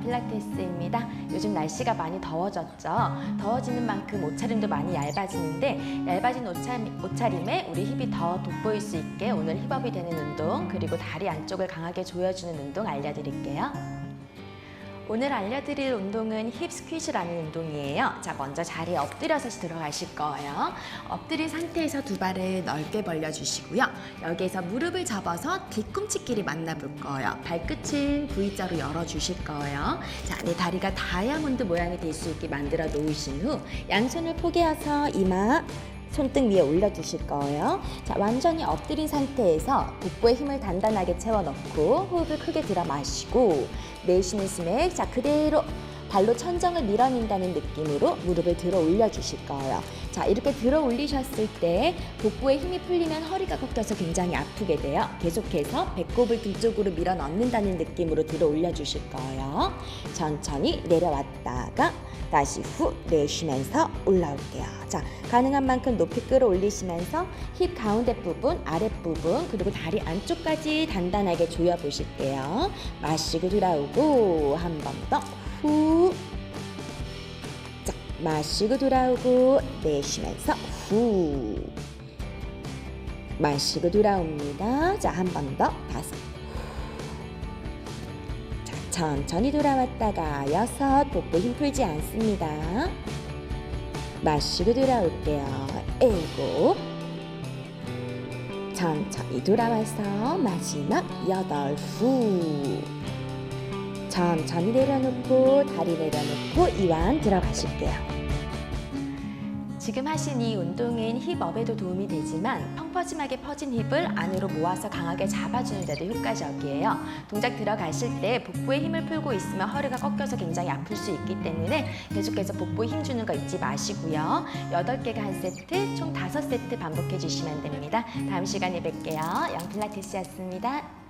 필라테스입니다. 요즘 날씨가 많이 더워졌죠. 더워지는 만큼 옷차림도 많이 얇아지는데 얇아진 옷차림, 옷차림에 우리 힙이 더 돋보일 수 있게 오늘 힙업이 되는 운동 그리고 다리 안쪽을 강하게 조여주는 운동 알려드릴게요. 오늘 알려드릴 운동은 힙 스퀴즈라는 운동이에요. 자, 먼저 자리에 엎드려서 들어가실 거예요. 엎드린 상태에서 두 발을 넓게 벌려주시고요. 여기에서 무릎을 접어서 뒤꿈치끼리 만나볼 거예요. 발끝은 V자로 열어주실 거예요. 자, 내 다리가 다이아몬드 모양이 될 수 있게 만들어 놓으신 후 양손을 포개어서 이마, 손등 위에 올려주실 거예요. 자, 완전히 엎드린 상태에서 복부에 힘을 단단하게 채워넣고 호흡을 크게 들어 마시고 내쉬는 숨에 자 그대로 발로 천정을 밀어낸다는 느낌으로 무릎을 들어 올려주실 거예요. 자, 이렇게 들어 올리셨을 때 복부에 힘이 풀리면 허리가 꺾여서 굉장히 아프게 돼요. 계속해서 배꼽을 뒤쪽으로 밀어 넣는다는 느낌으로 들어 올려주실 거예요. 천천히 내려왔다가 다시 후 내쉬면서 올라올게요. 자, 가능한 만큼 높이 끌어올리시면서 힙 가운데 부분, 아랫 부분, 그리고 다리 안쪽까지 단단하게 조여 보실게요. 마시고 돌아오고 한 번 더 후. 자, 마시고 돌아오고 내쉬면서 후. 마시고 돌아옵니다. 자, 한 번 더 다섯. 자, 천천히 돌아왔다가 여섯 복부 힘 풀지 않습니다. 마시고 돌아올게요. 일곱. 천천히 돌아와서 마지막 여덟 후. 천천히 내려놓고 다리 내려놓고 이완 들어가실게요. 지금 하신 이 운동은 힙업에도 도움이 되지만 펑퍼짐하게 퍼진 힙을 안으로 모아서 강하게 잡아주는 데도 효과적이에요. 동작 들어가실 때 복부에 힘을 풀고 있으면 허리가 꺾여서 굉장히 아플 수 있기 때문에 계속해서 복부에 힘 주는 거 잊지 마시고요. 8개가 한 세트, 총 5세트 반복해 주시면 됩니다. 다음 시간에 뵐게요. 영 필라테스였습니다.